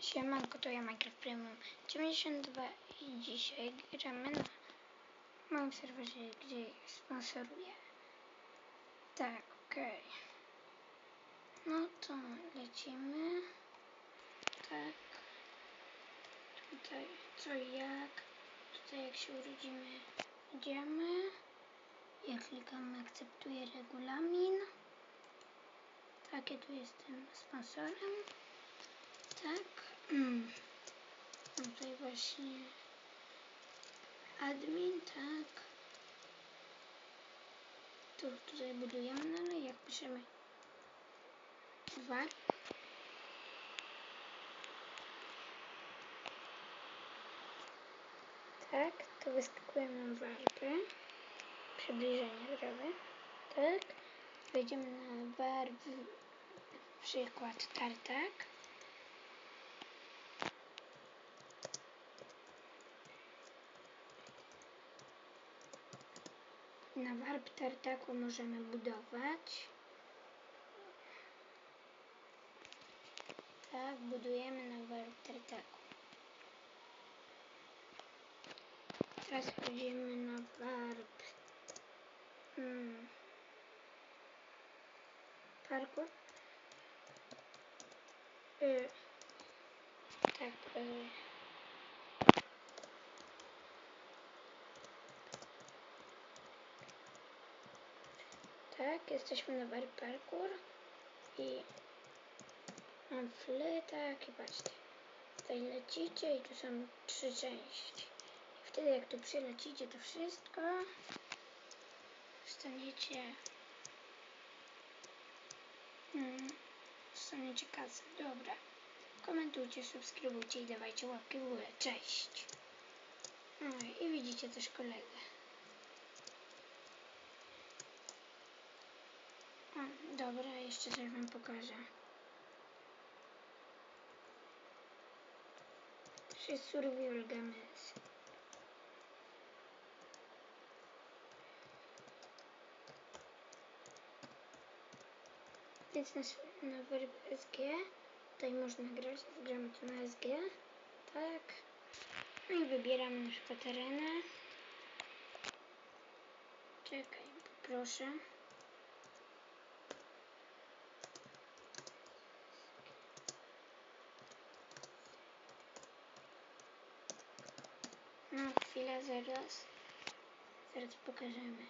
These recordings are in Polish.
Siemanko, to ja Minecraft Premium 92 i dzisiaj gramy na moim serwerze, gdzie sponsoruję. Tak, okej. No to lecimy. Tak. Tutaj co i jak. Tutaj jak się urodzimy, idziemy. Ja klikam akceptuję regulamin. Tak, ja tu jestem sponsorem. Tak. Mm. Tutaj właśnie admin, tak. Tu tutaj budujemy, no ale jak piszemy war. Tak, to wyskakuje nam warpy. Przybliżenie zrobię. Tak. Wejdziemy na warp przykład tartak. Na warp tartaku możemy budować. Tak, budujemy na warp tartaku. Teraz wchodzimy na warp. Hmm. Parkour. Y, tak, pokazuję. Tak, jesteśmy na bar parkour i mam fly, tak i patrzcie. Tutaj lecicie i tu są trzy części. I wtedy jak tu przylecicie to wszystko, staniecie hmm, staniecie kasę. Dobra. Komentujcie, subskrybujcie i dawajcie łapki w górę. Cześć. No i widzicie też kolegę. O, dobra, jeszcze coś wam pokażę. Jest Survival Games. Więc na, na werb SG tutaj można grać, gramy na SG, tak. No i wybieram na przykład arenę. Czekaj, proszę. No chwila, zaraz. Zaraz pokażemy.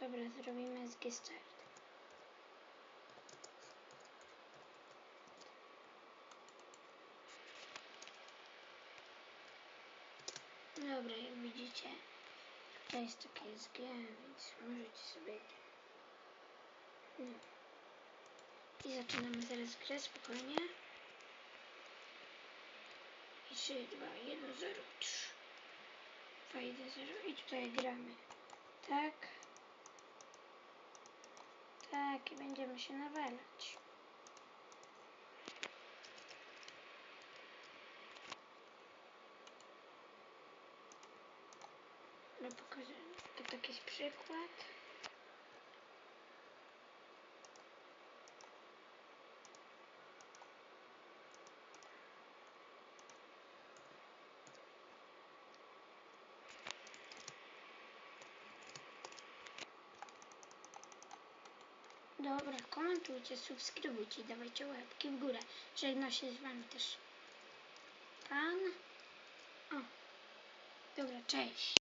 Dobra, zrobimy SG start. Dobra, jak widzicie, to jest takie SG, więc możecie sobie... No. I zaczynamy zaraz grę, spokojnie. I 3, 2, 1, 0, 3. 2, 1, 0 i tutaj gramy. Tak. Tak, i będziemy się nawalać. No pokażę, to taki przykład. Dobra, komentujcie, subskrybujcie, dawajcie łapki w górę. Żegna się z wami też pan. O, dobra, cześć.